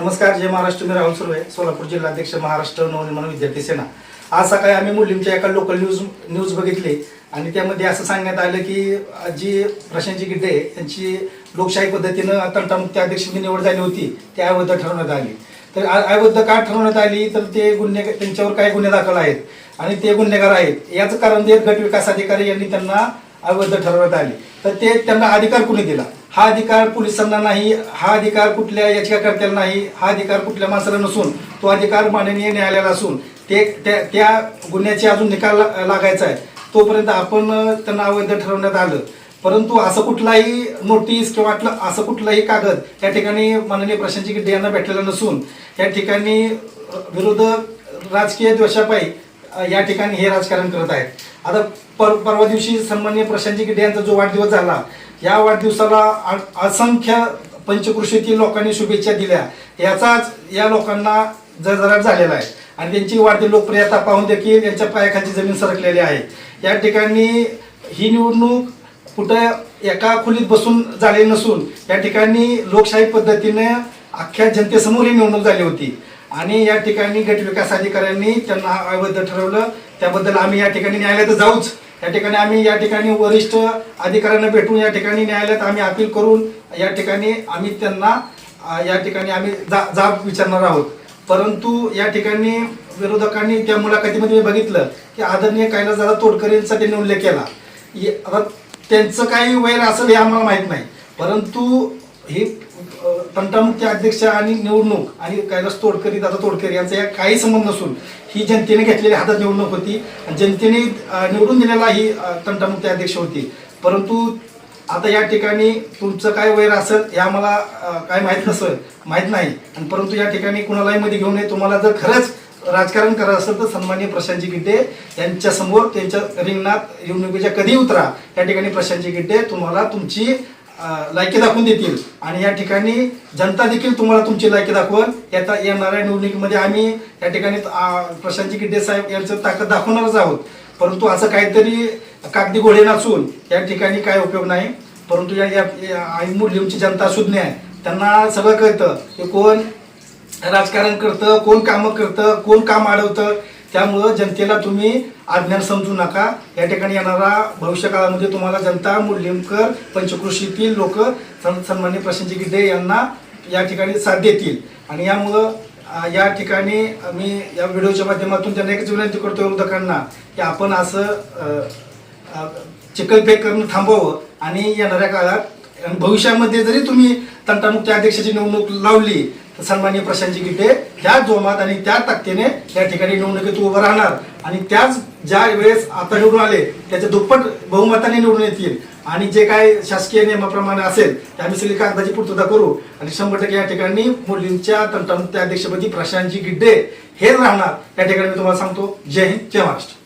नमस्कार जय महाराष्ट्र. मी राहुल सुर्वे सोलापूर जिल्हाध्यक्ष महाराष्ट्र नवनिर्माण विद्यार्थी सेना. आज सकाळी आम्ही मुलींच्या एका लोकल न्यूज न्यूज बघितली आणि त्यामध्ये असं सांगण्यात आलं की जी प्रशांतजी गिड्डे यांची लोकशाही पद्धतीनं तंटामुक्त अध्यक्षांची निवड झाली होती ती अवैध ठरवण्यात आली. तर अ- अवैध का ठरवण्यात आली? तर ते गुन्हे त्यांच्यावर काही गुन्हे दाखल आहेत आणि ते गुन्हेगार आहेत. याचं कारण देत गट विकास अधिकारी यांनी त्यांना अवैध ठरवण्यात आली. तर ते त्यांना अधिकार कुणी दिला? हा अधिकार पोलिसांना नाही हा अधिकार कुठल्या याचिकाकर्त्याला नाही हा अधिकार कुठल्या माणसाला नसून तो अधिकार माननीय न्यायालयाला असून ते त्या- त्या गुन्ह्याचे अजून निकाल ला- लागायचा आहे. तोपर्यंत आपण त्यांना अवैध ठरवण्यात आलं. परंतु असं कुठलाही नोटीस किंवा असं कुठलाही कागद त्या ठिकाणी माननीय प्रशांतजी गिड्डे यांना भेटलेला नसून या ठिकाणी विरोधक राजकीय द्वेषापायी या ठिकाणी हे राजकारण करत आहेत. आता पर परवा दिवशी सन्माननीय प्रशांत गिड्डे यांचा जो वाढदिवस झाला या वाढदिवसाला अ- असंख्य पंचकृषीतील लोकांनी शुभेच्छा दिल्या. याचाच या लोकांना जळजळाट झालेला आहे. आणि त्यांची वाढती लोकप्रियता पाहून देखील यांच्या पायाखालची जमीन सरकलेली आहे. या ठिकाणी ही निवडणूक कुठं एका खोलीत बसून झालेली नसून या ठिकाणी लोकशाही पद्धतीने अख्ख्या जनतेसमोर ही निवडणूक झाली होती. आणि या ठिकाणी गटविकास अधिकाऱ्यांनी त्यांना अवैध ठरवलं. त्याबद्दल आम्ही या ठिकाणी न्यायालयात जाऊच. या ठिकाणी आम्ही या ठिकाणी वरिष्ठ अधिकाऱ्यांना भेटून या ठिकाणी न्यायालयात आम्ही अपील करून या ठिकाणी आम्ही त्यांना या ठिकाणी आम्ही जा जाब विचारणार आहोत. परंतु या ठिकाणी विरोधकांनी त्या मुलाखतीमध्ये मी बघितलं की आदरणीय कैलासदादा तोडकर यांचा त्यांनी उल्लेख केला. त्यांचं काही वैर असेल हे आम्हाला माहीत नाही. परंतु हे तंटामुक्ती अध्यक्ष आणि निवडणूक आणि कैलास तोडकरी दादा तोडकर यांचा या काही संबंध नसून ही जनतेने घेतलेली हातात निवडणूक होती. जनतेने निवडून दिलेला ही अ, तंटामुक्ती अध्यक्ष होती. परंतु आता या ठिकाणी तुमचं काय वैर असेल हे आम्हाला काय माहीत नसेल माहीत नाही. आणि परंतु या ठिकाणी कुणालाही मध्ये घेऊ नये तुम्हाला जर खरंच राजकारण करायचं असेल तर सन्मान्य प्रशांतजी गिड्डे यांच्या समोर त्यांच्या रिंगणात निवडणुकीच्या कधी उतरा या ठिकाणी प्रशांतजी गिड्डे तुम्हाला तुमची लायकी दाखवून देतील. आणि या ठिकाणी जनता देखील तुम्हाला तुमची लायकी दाखवल. येता येणाऱ्या निवडणुकीमध्ये आम्ही या ठिकाणी अ, प्रशांतजी गिड्डे साहेब यांचं ताकद दाखवणारच आहोत. परंतु असं काहीतरी कागदी गोळे नसून या ठिकाणी काय उपयोग नाही. परंतु या या- या जनता सुज्ञ आहे. त्यांना सगळं कळतं की कोण राजकारण करतं कोण कामं करतं कोण काम अडवतं. त्यामुळं जनतेला तुम्ही अज्ञान समजू नका. या ठिकाणी येणारा भविष्य काळामध्ये तुम्हाला जनता मुलिमकर पंचकृषीतील लोक सन्मान्य प्रशांतजी गिड्डे यांना या ठिकाणी साथ देतील. आणि यामुळं या ठिकाणी मी या व्हिडिओच्या माध्यमातून त्यांना एकच विनंती करतो विरोधकांना की आपण असं अ, चिखलफेक करणं थांबवावं. आणि येणाऱ्या काळात भविष्यामध्ये जरी तुम्ही तंटामुक्त अध्यक्षाची निवडणूक लावली सन्मान्य प्रशांतजी गिड्डे त्या जोमात आणि त्या ताकदीने या ठिकाणी निवडणुकीत उभं राहणार. आणि त्याच ज्या वेळेस आता निवडून आले त्याच्या दुप्पट बहुमताने निवडून येतील. आणि जे काय शासकीय नियमाप्रमाणे असेल त्या आम्ही सगळी कागदाची पूर्तता करू. आणि शंभर टक्के या ठिकाणी मुलींच्या तंटामुक्ती अध्यक्षपदी प्रशांतजी गिड्डे हेच राहणार. या ठिकाणी मी तुम्हाला सांगतो जय हिंद जय महाराष्ट्र.